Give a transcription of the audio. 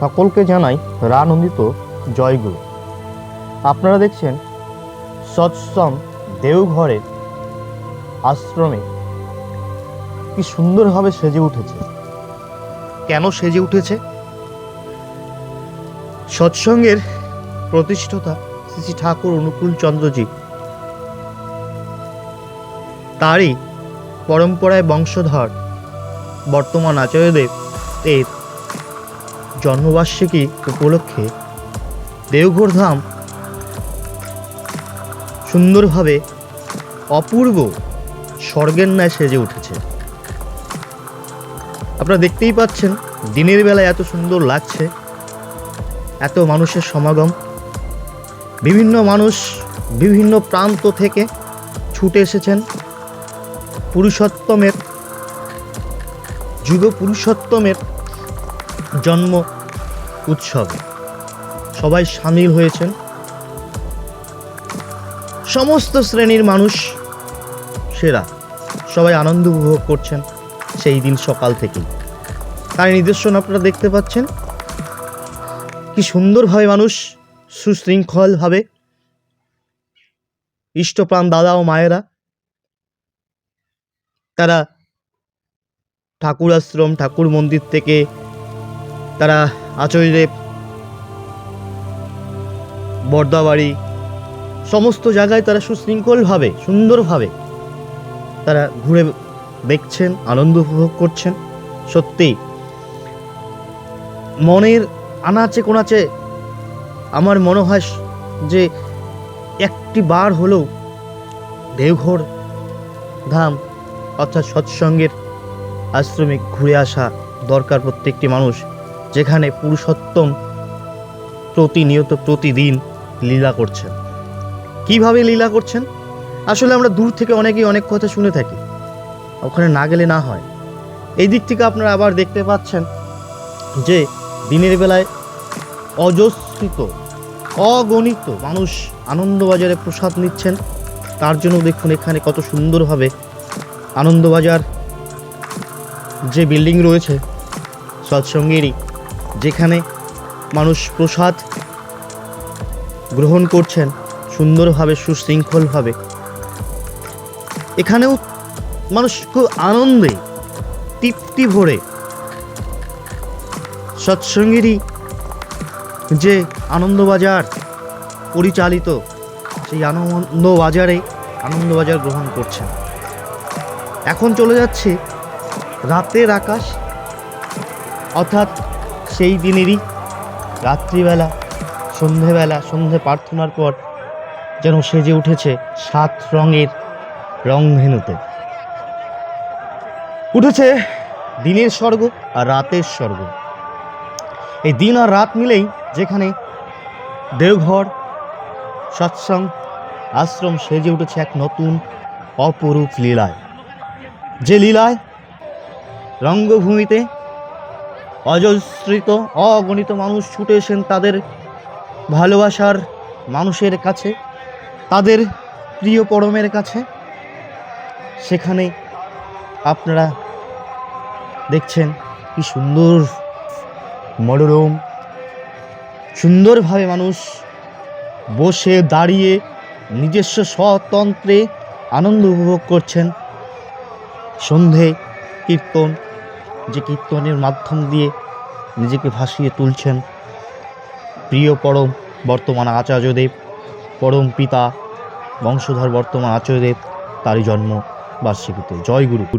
সকলকে জানাই রানন্দিত জয়গুরু। আপনারা দেখছেন সৎসং দেওঘরের আশ্রমে। কি সুন্দরভাবে সেজে উঠেছে। কেন সেজে উঠেছে? সৎসঙ্গের প্রতিষ্ঠাতা শ্রী ঠাকুর অনুকূল চন্দ্রজি। তারই পরম্পরায় বংশধর বর্তমান আচার্যদেব এর জন্মবার্ষিকী উপলক্ষে দেওঘর ধাম সুন্দরভাবে অপূর্ব স্বর্গের ন্যায় সেজে উঠেছে। আপনারা দেখতেই পাচ্ছেন, দিনের বেলায় এত সুন্দর লাগছে, এত মানুষের সমাগম। বিভিন্ন মানুষ বিভিন্ন প্রান্ত থেকে ছুটে এসেছেন। পুরুষোত্তমের যুগ পুরুষোত্তমের জন্ম উৎসবে। সবাই সামিল হয়েছেন। সমস্ত শ্রেণির মানুষ সেরা। সবাই আনন্দ উপভোগ করছেন সেই দিন সকাল থেকেই। তার নিদর্শন আপনারা দেখতে পাচ্ছেন। কি সুন্দরভাবে মানুষ সুশৃঙ্খলভাবে ইষ্টপ্রাণ দাদা ও মায়েরা তারা ঠাকুর আশ্রম ঠাকুর মন্দির থেকে তারা আচার্যদেব বর্দাবাড়ি, সমস্ত জায়গায় তারা সুশৃঙ্খলভাবে, সুন্দরভাবে তারা ঘুরে দেখছেন, আনন্দ উপভোগ করছেন। সত্যিই মনের আনাচে কোনাচে আমার মনে হয় যে একটি বার হলেও দেওঘর ধাম অর্থাৎ সৎসঙ্গের আশ্রমে ঘুরে আসা দরকার প্রত্যেকটি মানুষ। যেখানে পুরুষোত্তম প্রতিনিয়ত প্রতিদিন লীলা করছেন। কীভাবে লীলা করছেন? আসলে আমরা দূর থেকে অনেকেই অনেক কথা শুনে থাকি। ওখানে না গেলে না হয়। এই দিক থেকে আপনারা আবার দেখতে পাচ্ছেন যে দিনের বেলায় অজস্রিত অগণিত মানুষ আনন্দবাজারে প্রসাদ নিচ্ছেন। তার জন্য দেখুন এখানে কত সুন্দরভাবে আনন্দবাজার যে বিল্ডিং রয়েছে, সৎসঙ্গেরই যেখানে মানুষ প্রসাদ গ্রহণ করছেন সুন্দরভাবে, সুশৃঙ্খলভাবে। এখানেও মানুষ খুব আনন্দে, তৃপ্তি ভরে সৎসঙ্গেরই যে আনন্দবাজার পরিচালিত, সেই আনন্দবাজারে আনন্দবাজার গ্রহণ করছেন। এখন চলে যাচ্ছে রাতের আকাশ, অর্থাৎ সেই দিনেরই রাত্রিবেলা, সন্ধেবেলা, সন্ধে প্রার্থনার পর যেন সেজে উঠেছে সাত রঙের রংধেনুতে। উঠেছে দিনের স্বর্গ আর রাতের স্বর্গ। এই দিন আর রাত মিলেই যেখানে দেওঘর, সৎসং, আশ্রম সেজে উঠেছে এক নতুন অপরূপ লীলায়। যে লীলায় রঙ্গভূমিতে অজস্রিত, অগণিত মানুষ ছুটে এসেন তাদের ভালোবাসার মানুষের কাছে, তাদের প্রিয় পরমের কাছে। সেখানে আপনারা দেখছেন কি সুন্দর মনোরম, সুন্দরভাবে মানুষ বসে দাঁড়িয়ে নিজস্ব স্বতন্ত্রে আনন্দ উপভোগ করছেন। সন্ধে, কীর্তন যে কীর্তনের মাধ্যম দিয়ে নিজেকে ভাসিয়ে তুলছেন প্রিয় পরম বর্তমান আচার্যদেব, পরম পিতা বংশধর বর্তমান আচার্যদেব, তারই জন্ম বার্ষিকীতে। জয় গুরু।